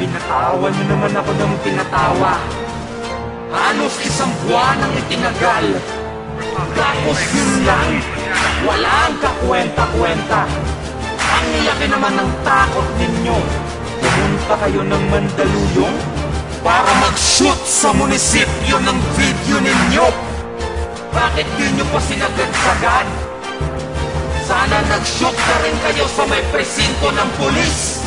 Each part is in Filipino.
Tawa niyo naman ako ng pinatawa. Halos isang buwan ang itinagal. Tapos yun lang. Walang kakwenta-kwenta. Ang laki naman ng takot ninyo. Pumunta kayo ng Mandaluyong Para mag-shoot sa munisipyo ng video ninyo. Bakit di nyo pa sinagad-sagad? Sana nag-shoot na rin kayo sa may presinto ng pulis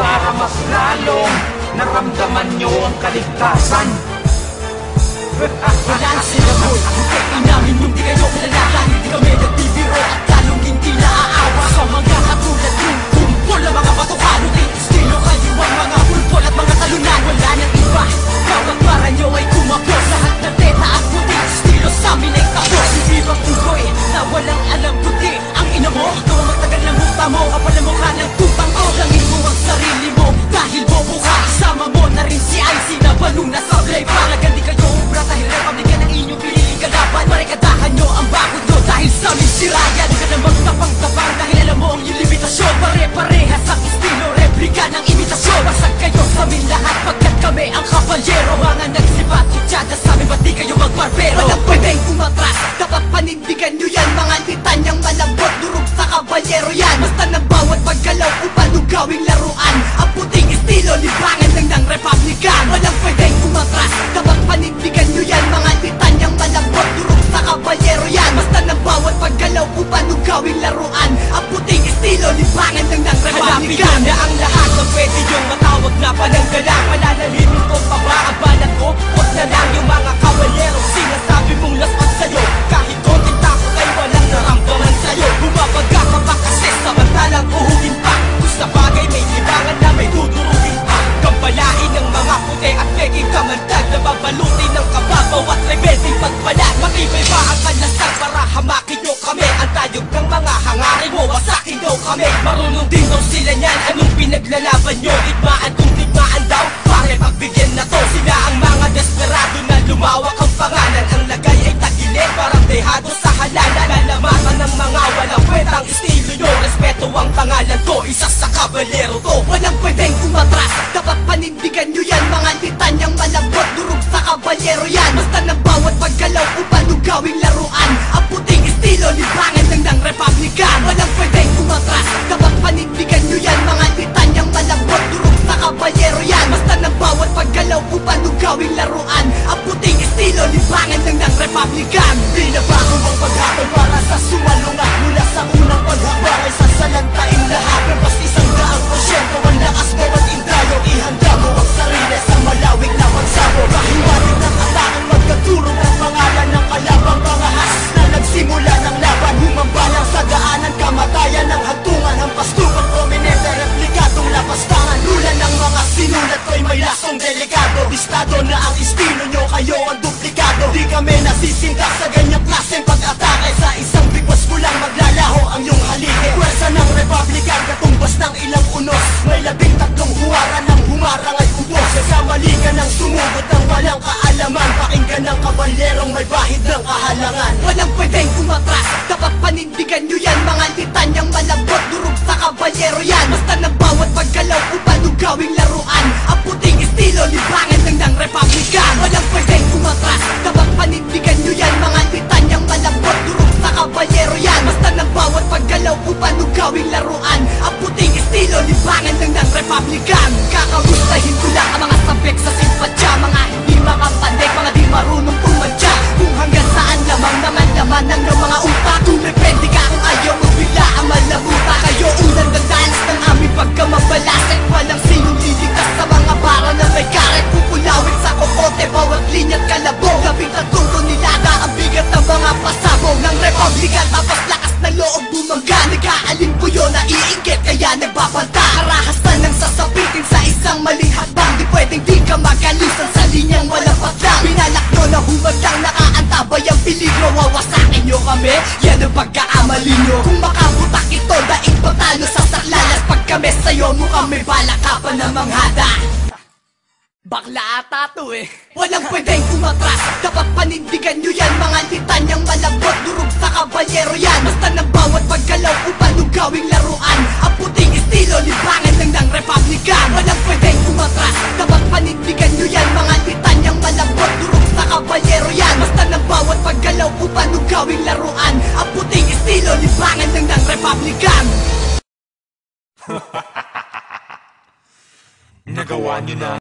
Para mas lalong naramdaman nyo ang kaligtasan. Wala sila boy Kaya inamin yung di kayo kilala. Hindi kami nagbibiro At lalong hindi naaawa panindigan nyo yan Mga titanyang malambot Durog sa kabalyero yan. Basta ng bawat paggalaw Upang gawing laruan. Ang puting estilo Libangan lang ng republican anong pinaglalaban nyo? Digmaan kung digmaan daw, pare pagbigyan na to? Sila ang mga desperado na lumawak ang pangalan. Ang lagay ay tagilid, parang dehado sa halalan. Lalamatan ng mga walang kwentang estilo nyo. Respeto ang pangalan ko, isa sa kabalero to Walang pwedeng umatras, dapat panindigan nyo yan. Mga titanyang malambot, durog sa kabalyero yan. Basta ng bawat paggalaw upang gawing laruan Ang puting estilo, libangan lang may lasong delikado. Bistado na ang estilo nyo Kayo ang duplikado. Di kami nasisinta sa ganyang klaseng pag-atake. Sa isang bigwas mo lang maglalaho ang iyong haligi. Pwersa ng Republican Katumbas ng ilang unos. May labing tatlong huwaran ng humarang ay ubos. Kasamali ka ng sumugot ng walang kaalaman. Pakinggan ng kabalyerong may bahid ng kahalangan. Walang pwedeng umatras. Dapat panindigan nyo yan Mga titanyang malambot. Durog sa kabalyero yan. Basta ng bawat paggalaw upang gawing Naiingit kaya nagbabanta. Karahasan ng sasapitin sa isang maling hakbang. Di pwedeng di ka magalisan sa linyang walang patlang Binalak nyo na humagdang nakaantabay ang peligro Wawasakin nyo kami, yan ang pagkaamali nyo Kung makabutak ito, daig patalo sa saklalas. Pag kami sa'yo, mukhang may balak ka pa na manghada Bakla ata to eh. Walang pwedeng umatras. Dapat panindigan nyo yan. Mga titanyang malambot. Durog sa kabalyero yan. Basta ng bawat paggalaw upang gawing laruan. Ang puting estilo libangan ng ng Republican. Walang pwedeng umatras. Dapat panindigan nyo yan. Mga titanyang malambot. Durog sa kabalyero yan. Basta ng bawat paggalaw upang gawing laruan. Ang puting estilo libangan ng ng Republican. Nagawa nyo na